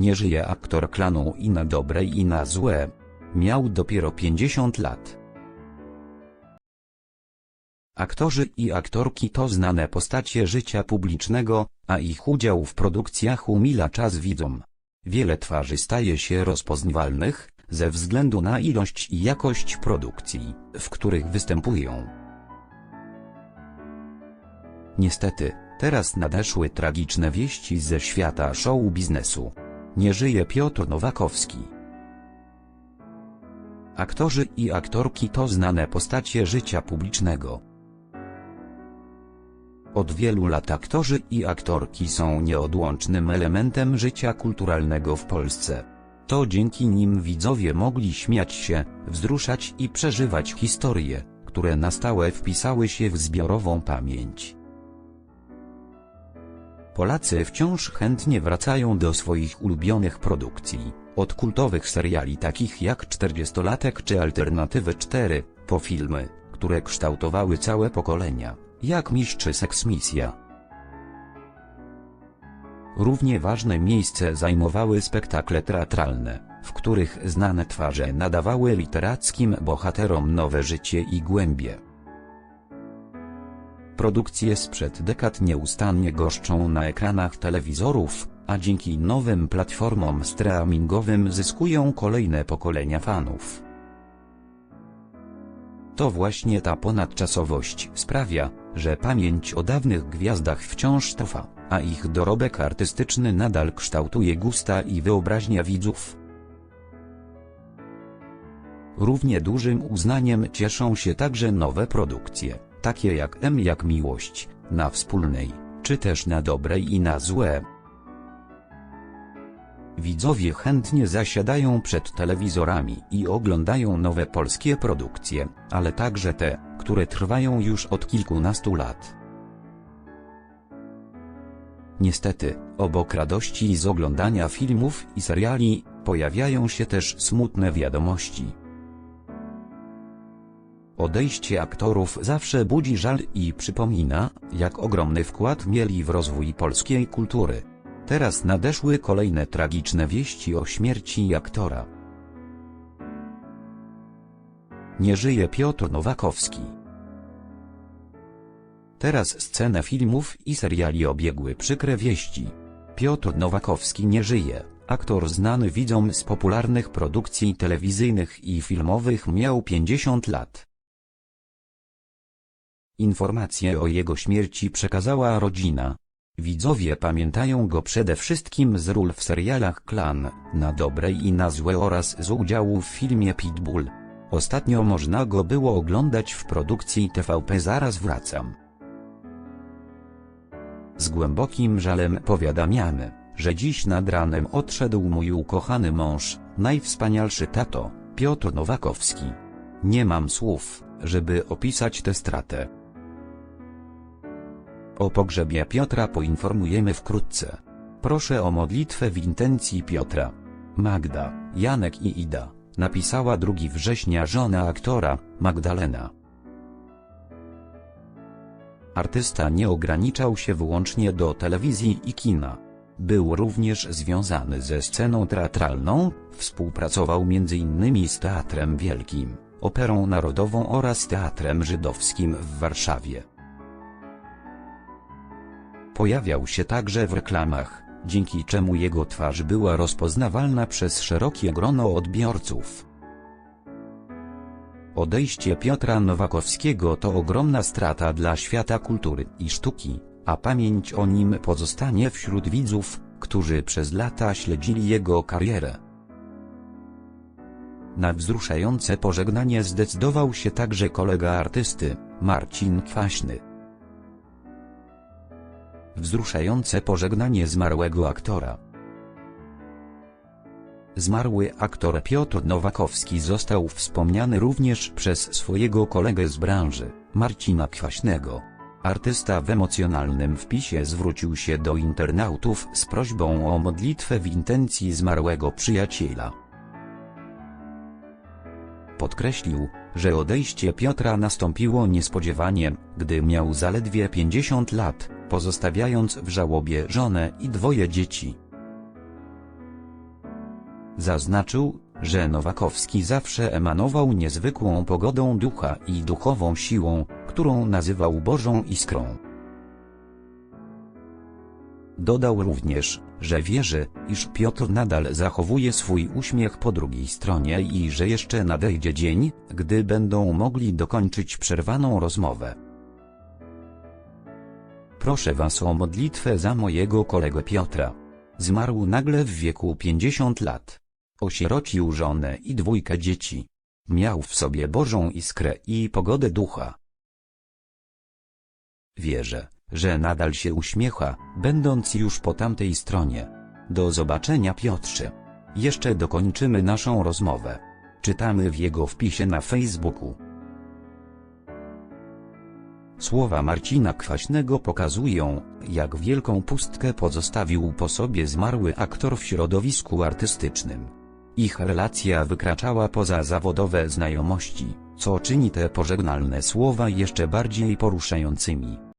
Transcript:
Nie żyje aktor klanu i na dobre i na złe. Miał dopiero 50 lat. Aktorzy i aktorki to znane postacie życia publicznego, a ich udział w produkcjach umila czas widzom. Wiele twarzy staje się rozpoznawalnych, ze względu na ilość i jakość produkcji, w których występują. Niestety, teraz nadeszły tragiczne wieści ze świata show biznesu. Nie żyje Piotr Nowakowski. Aktorzy i aktorki to znane postacie życia publicznego. Od wielu lat aktorzy i aktorki są nieodłącznym elementem życia kulturalnego w Polsce. To dzięki nim widzowie mogli śmiać się, wzruszać i przeżywać historie, które na stałe wpisały się w zbiorową pamięć. Polacy wciąż chętnie wracają do swoich ulubionych produkcji, od kultowych seriali takich jak 40-latek czy Alternatywy 4, po filmy, które kształtowały całe pokolenia, jak Miś czy Seksmisja. Równie ważne miejsce zajmowały spektakle teatralne, w których znane twarze nadawały literackim bohaterom nowe życie i głębie. Produkcje sprzed dekad nieustannie goszczą na ekranach telewizorów, a dzięki nowym platformom streamingowym zyskują kolejne pokolenia fanów. To właśnie ta ponadczasowość sprawia, że pamięć o dawnych gwiazdach wciąż trwa, a ich dorobek artystyczny nadal kształtuje gusta i wyobraźnia widzów. Równie dużym uznaniem cieszą się także nowe produkcje, takie jak M jak Miłość, na wspólnej, czy też na dobre i na złe. Widzowie chętnie zasiadają przed telewizorami i oglądają nowe polskie produkcje, ale także te, które trwają już od kilkunastu lat. Niestety, obok radości z oglądania filmów i seriali, pojawiają się też smutne wiadomości. Odejście aktorów zawsze budzi żal i przypomina, jak ogromny wkład mieli w rozwój polskiej kultury. Teraz nadeszły kolejne tragiczne wieści o śmierci aktora. Nie żyje Piotr Nowakowski. Teraz scenę filmów i seriali obiegły przykre wieści. Piotr Nowakowski nie żyje. Aktor znany widzom z popularnych produkcji telewizyjnych i filmowych miał 50 lat. Informację o jego śmierci przekazała rodzina. Widzowie pamiętają go przede wszystkim z ról w serialach Klan, na dobre i na złe oraz z udziału w filmie Pitbull. Ostatnio można go było oglądać w produkcji TVP Zaraz wracam. Z głębokim żalem powiadamiamy, że dziś nad ranem odszedł mój ukochany mąż, najwspanialszy tato, Piotr Nowakowski. Nie mam słów, żeby opisać tę stratę. O pogrzebie Piotra poinformujemy wkrótce. Proszę o modlitwę w intencji Piotra. Magda, Janek i Ida, napisała 2 września żona aktora, Magdalena. Artysta nie ograniczał się wyłącznie do telewizji i kina. Był również związany ze sceną teatralną, współpracował m.in. z Teatrem Wielkim, Operą Narodową oraz Teatrem Żydowskim w Warszawie. Pojawiał się także w reklamach, dzięki czemu jego twarz była rozpoznawalna przez szerokie grono odbiorców. Odejście Piotra Nowakowskiego to ogromna strata dla świata kultury i sztuki, a pamięć o nim pozostanie wśród widzów, którzy przez lata śledzili jego karierę. Na wzruszające pożegnanie zdecydował się także kolega artysty, Marcin Kwaśny. Wzruszające pożegnanie zmarłego aktora. Zmarły aktor Piotr Nowakowski został wspomniany również przez swojego kolegę z branży, Marcina Kwaśnego. Artysta w emocjonalnym wpisie zwrócił się do internautów z prośbą o modlitwę w intencji zmarłego przyjaciela. Podkreślił, że odejście Piotra nastąpiło niespodziewanie, gdy miał zaledwie 50 lat, pozostawiając w żałobie żonę i dwoje dzieci. Zaznaczył, że Nowakowski zawsze emanował niezwykłą pogodą ducha i duchową siłą, którą nazywał Bożą Iskrą. Dodał również, że wierzy, iż Piotr nadal zachowuje swój uśmiech po drugiej stronie i że jeszcze nadejdzie dzień, gdy będą mogli dokończyć przerwaną rozmowę. Proszę was o modlitwę za mojego kolegę Piotra. Zmarł nagle w wieku 50 lat. Osierocił żonę i dwójkę dzieci. Miał w sobie Bożą iskrę i pogodę ducha. Wierzę, że nadal się uśmiecha, będąc już po tamtej stronie. Do zobaczenia Piotrze. Jeszcze dokończymy naszą rozmowę. Czytamy w jego wpisie na Facebooku. Słowa Marcina Kwaśnego pokazują, jak wielką pustkę pozostawił po sobie zmarły aktor w środowisku artystycznym. Ich relacja wykraczała poza zawodowe znajomości, co czyni te pożegnalne słowa jeszcze bardziej poruszającymi.